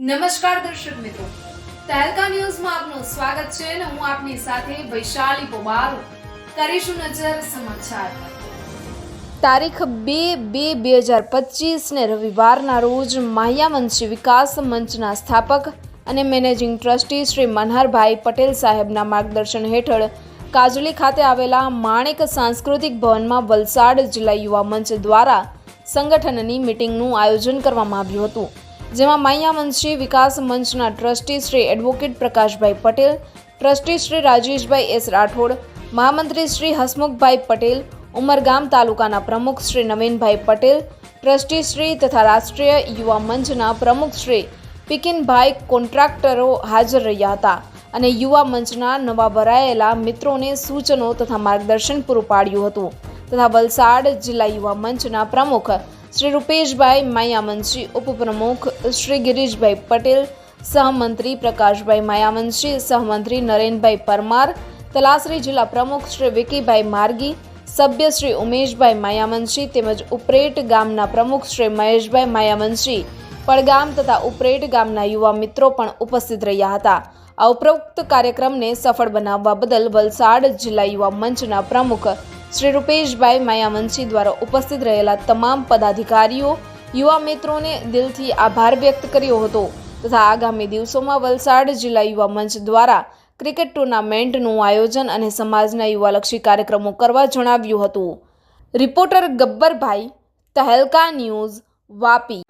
નમસ્કાર દર્શક મિત્રો. તહેલકા ન્યૂઝમાં આપનું સ્વાગત છે અને હું આપની સાથે વૈશાલી પોબારો કરીશું નજર સમાચાર. તારીખ બે બે બે હજાર પચીસને રવિવારના રોજ માહ્યાવંશી વિકાસ મંચના સ્થાપક અને મેનેજિંગ ટ્રસ્ટી શ્રી મનહરભાઈ પટેલ સાહેબના માર્ગદર્શન હેઠળ કાજલી ખાતે આવેલા માણેક સાંસ્કૃતિક ભવનમાં વલસાડ જિલ્લા યુવા મંચ દ્વારા સંગઠનની મિટિંગનું આયોજન કરવામાં આવ્યું હતું. જેમાં માહ્યાવંશી વિકાસ મંચના trustee Shri advocate Prakashbhai Patel, trustee Shri Rajeshbhai S Rathod, મહામંત્રી શ્રી હસમુખભાઈ પટેલ, ઉમરગામ તાલુકાના પ્રમુખ શ્રી નવીનભાઈ પટેલ, ટ્રસ્ટી શ્રી તથા રાષ્ટ્રીય યુવા મંચના પ્રમુખ શ્રી પિકિનભાઈ કોન્ટ્રાક્ટરો હાજર રહ્યા હતા અને યુવા મંચના નવા ભરાયેલા મિત્રોને સૂચનો તથા માર્ગદર્શન પૂરું પાડ્યું હતું. તથા વલસાડ જિલ્લા યુવા મંચના પ્રમુખ શ્રી રૂપેશભાઈ માયાવંશી ઉપપ્રમુખ શ્રી ગિરીશભાઈ પટેલ, સહમંત્રી પ્રકાશભાઈ માયાવંશી સહમંત્રી નરેનભાઈ પરમાર, તલાસરી જિલ્લા પ્રમુખ શ્રી વિકીભાઈ માર્ગી, સભ્ય શ્રી ઉમેશભાઈ માયામંશી તેમજ ઉપરેટ ગામના પ્રમુખ શ્રી મહેશભાઈ માયામંશી, પડગામ તથા ઉપરેટ ગામના યુવા મિત્રો પણ ઉપસ્થિત રહ્યા હતા. આ ઉપરોક્ત કાર્યક્રમને સફળ બનાવવા બદલ વલસાડ જિલ્લા યુવા મંચના પ્રમુખ શ્રી રૂપેશભાઈ માયાવંશી દ્વારા ઉપસ્થિત રહેલા તમામ પદાધિકારીઓ, યુવા મિત્રોને દિલથી આભાર વ્યક્ત કર્યો હતો તથા આગામી દિવસોમાં વલસાડ જિલ્લા યુવા મંચ દ્વારા ક્રિકેટ ટુર્નામેન્ટનું આયોજન અને સમાજના યુવાલક્ષી કાર્યક્રમો કરવા જણાવ્યું હતું. Reporter Gabbarbhai, Tehelka news, Vapi.